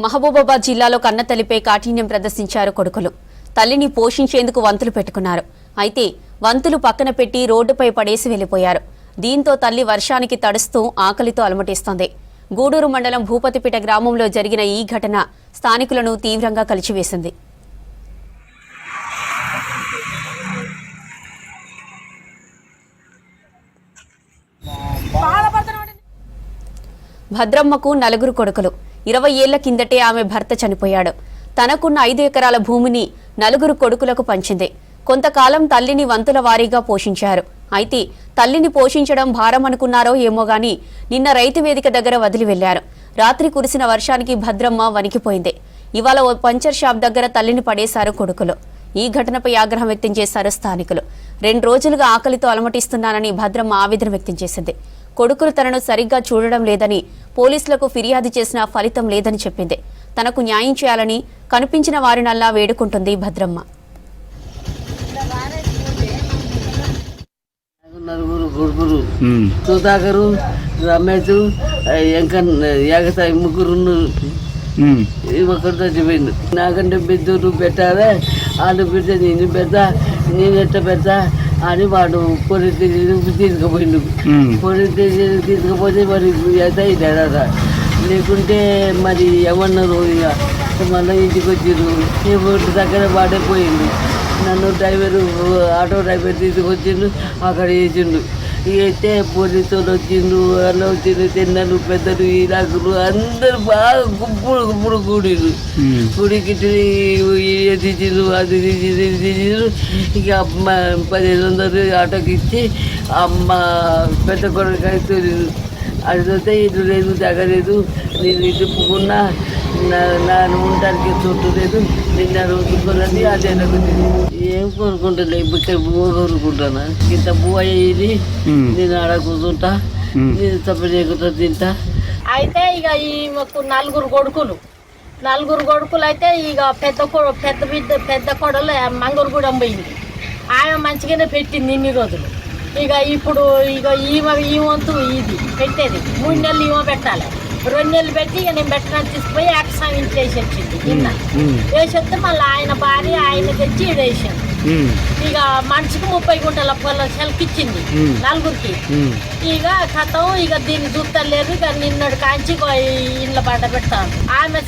మహబూబాబాద్ జిల్లాలో కన్నతల్లిపై కాఠిన్యం ప్రదర్శించారు కొడుకులు. తల్లిని పోషించేందుకు వంతులు పెట్టుకున్నారు. అయితే వంతులు పక్కన పెట్టి రోడ్డుపై పడేసి వెళ్ళిపోయారు దీంతో తల్లి వర్షానికి తడుస్తూ ఆకలితో అలమటిస్తోంది. గూడూరు మండలం భూపతిపేట గ్రామంలో జరిగిన ఈ ఘటన స్థానికులను తీవ్రంగా కలిచివేసింది. భద్రమ్మకు నలుగురు కొడుకులు. ఇరవై ఏళ్ళ కిందటే ఆమె భర్త చనిపోయాడు. తనకున్న ఐదు ఎకరాల భూమిని నలుగురు కొడుకులకు పంచింది. కొంతకాలం తల్లిని వంతుల వారీగా పోషించారు. అయితే తల్లిని పోషించడం భారం అనుకున్నారో ఏమో గాని నిన్న రైతు వేదిక దగ్గర వదిలి వెళ్ళారు రాత్రి కురిసిన వర్షానికి భద్రమ్మ వణికిపోయింది. ఇవాళ ఓ పంచర్ షాప్ దగ్గర తల్లిని పడేశారు కొడుకులు. ఈ ఘటనపై ఆగ్రహం వ్యక్తం చేశారు స్థానికులు. రెండు రోజులుగా ఆకలితో అలమటిస్తున్నానని భద్రమ్మ ఆవేదన వ్యక్తం చేసింది. కొడుకులు తనను సరిగ్గా చూడడం లేదని పోలీసులకు ఫిర్యాదు చేసినా ఫలితం లేదని చెప్పింది. తనకు న్యాయం చేయాలని కనిపించిన వారినల్లా వేడుకుంటుంది భద్రమ్మ. నలుగురు కొడుకులు. సుధాకరు రమేష్ ఇంకా ముగ్గురు. ఒకరు చచ్చిపోయింది నాకంటే పెట్టాలే వాళ్ళు పెడితే నేను పెడతా నేను ఎట్ట పెడతా అని వాడు స్టేషన్ తీసుకుపోయిండు. స్టేషన్ తీసుకుపోతే మరి ఇదారా లేకుంటే మరి ఏమన్నారు ఇక మళ్ళీ ఇంటికి వచ్చిర్రు. ఈ దగ్గర వాడే పోయిండు. నన్ను డ్రైవర్ ఆటో డ్రైవర్ తీసుకొచ్చిండు. అక్కడ వేసిండు. అయితే పోలీసులు వచ్చిండు వాళ్ళు వచ్చిండు తిన్నలు పెద్దలు ఇలాకులు అందరు బాగా గుప్పుడు గుప్పుడు కూడిరు కూడికి తీసిండు అది తీసిండు ఇది తీసిండు ఇక అమ్మ పదిహేను వందలు ఆటోకి ఇచ్చి అమ్మ పెద్ద కొడుకు అయితే అది చూస్తే ఇల్లు లేదు తగ్గలేదు నేను ఇటుపుకున్నా నా ఉండడానికి చోటు లేదు. నిన్న రోజుకోవాలని అదే నాకు ఏం కోరుకుంటలే ఇక్కడ బువ్వ కోరుకుంటానా? ఇంత బువ్వ అయ్యేది? నేను ఆడ కూర్చుంటా. నేను తప్ప చేయకుండా తింటా. అయితే ఇక ఈ మాకు నలుగురు కొడుకులు. నలుగురు కొడుకులు అయితే ఇక పెద్ద పెద్ద బిడ్డ పెద్ద కొడలు మంగళగూడెం పోయింది. ఆమె మంచిగానే పెట్టింది ఇన్ని రోజులు. ఇక ఇప్పుడు ఇక ఈమె ఈ వంతు ఇది పెట్టేది. మూడు నెలలు ఈమె పెట్టాలి. రెండు నెలలు పెట్టి ఇక నేను పెట్టడానికి తీసుకుపోయి యాక్సాం ఇంట్లో వేసి వచ్చింది. నిన్న వేసి వస్తే మళ్ళీ ఆయన భార్య ఆయన తెచ్చి వేసాను ఇక మనిషికి ముప్పై గుంటల పొలం సెలకిచ్చింది నలుగురికి. ఇక కథం ఇక దీన్ని చూస్తలేరు ఇక నిన్నటి కాంచి ఇళ్ళ పడ్డ పెడతాను. ఆమె